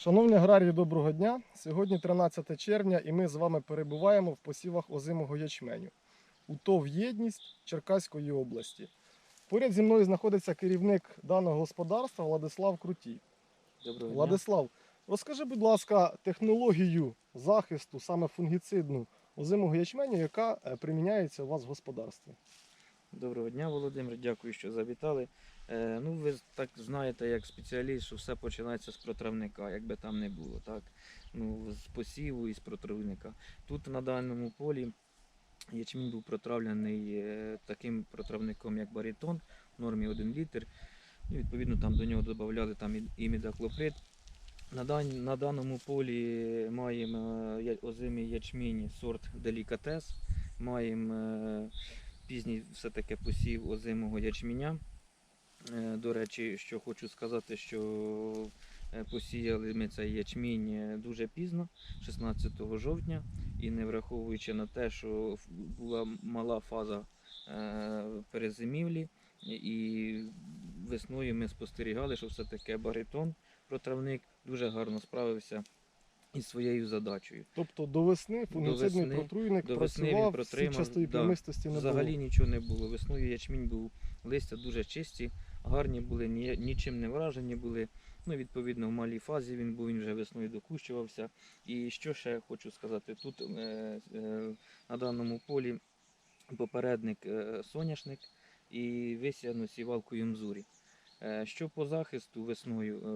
Шановні аграрії, доброго дня! Сьогодні 13 червня і ми з вами перебуваємо в посівах озимого ячменю у ТОВ «Єдність» Черкаської області. Поряд зі мною знаходиться керівник даного господарства Владислав Крутій. Доброго дня. Владислав, розкажи, будь ласка, технологію захисту саме фунгіцидну озимого ячменю, яка е, приміняється у вас в господарстві. Доброго дня, Володимир. Дякую, що завітали. Е, ну, ви так знаєте, як спеціаліст, що все починається з протравника, як би там не було, так? Ну, з посіву і з протравника. Тут на даному полі ячмінь був протравлений е, таким протравником, як баритон, в нормі 1 літр. І, відповідно, там до нього додавали там і- імідаклоприд. На, дан, на даному полі маємо е, озимий ячмінь сорт делікатес. Маємо е, пізній все-таки посів озимого ячменя. Е, До речі, що хочу сказати, що е, посіяли ми цей ячмінь е, дуже пізно, 16 жовтня, і не враховуючи на те, що була мала фаза перезимівлі, і весною ми спостерігали, що все-таки баритон, протравник, дуже гарно справився із своєю задачею. Тобто до весни фунгіцидний весни- протруйник до весни він працював, протримав, січастої да. плямистості не Взагалі було. нічого не було. Весною ячмінь був листя дуже чисті, гарні були, ні, нічим не вражені були. Ну, відповідно, в малій фазі він був, він вже весною докущувався. І що ще хочу сказати, тут е, е, на даному полі попередник е, соняшник і висіяно сівалкою мзурі. Е, Що по захисту весною, е,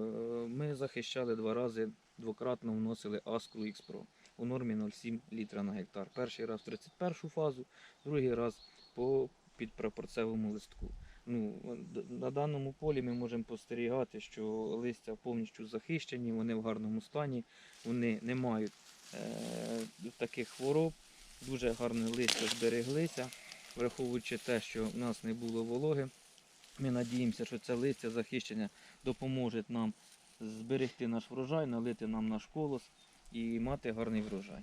ми захищали два рази, двократно вносили Аскру X-Pro у нормі 0,7 літра на гектар. Перший раз в 31 фазу, другий раз по підпропорцевому листку. Ну, на даному полі ми можемо спостерігати, що листя повністю захищені, вони в гарному стані, вони не мають е, таких хвороб, дуже гарне листя збереглися, враховуючи те, що в нас не було вологи. Ми надіємося, що це листя захищення допоможе нам зберегти наш врожай, налити нам наш колос і мати гарний врожай.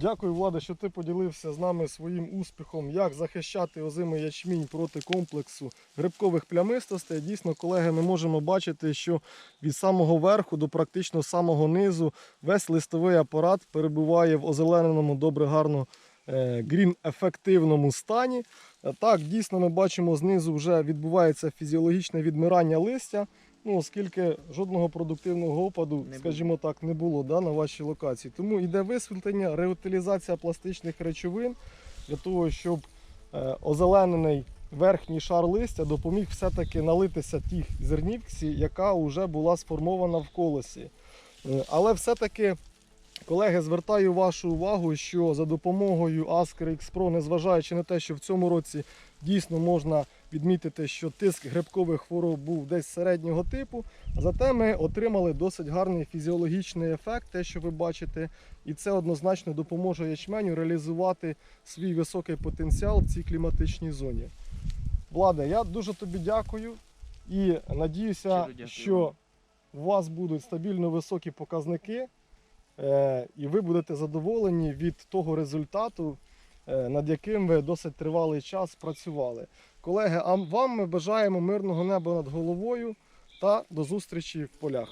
Дякую, Влада, що ти поділився з нами своїм успіхом, як захищати озимий ячмінь проти комплексу грибкових плямистостей. Дійсно, колеги, ми можемо бачити, що від самого верху до практично самого низу весь листовий апарат перебуває в озелененому добре гарно грін ефективному стані. Е, Так, дійсно, ми бачимо знизу вже відбувається фізіологічне відмирання листя. Ну, оскільки жодного продуктивного опаду, не скажімо так, не було да, на вашій локації. Тому йде висвітлення, реутилізація пластичних речовин для того, щоб е, озеленений верхній шар листя допоміг все-таки налитися тій зернівці, яка вже була сформована в колосі. Е, але все-таки, колеги, звертаю вашу увагу, що за допомогою Asker X Pro, незважаючи на те, що в цьому році дійсно можна відмітити, що тиск грибкових хвороб був десь середнього типу. Зате ми отримали досить гарний фізіологічний ефект, те, що ви бачите, і це однозначно допоможе ячменю реалізувати свій високий потенціал в цій кліматичній зоні. Влада, я дуже тобі дякую і надіюся, що у вас будуть стабільно високі показники, і ви будете задоволені від того результату, е, над яким ви досить тривалий час працювали. Колеги, а вам ми бажаємо мирного неба над головою та до зустрічі в полях.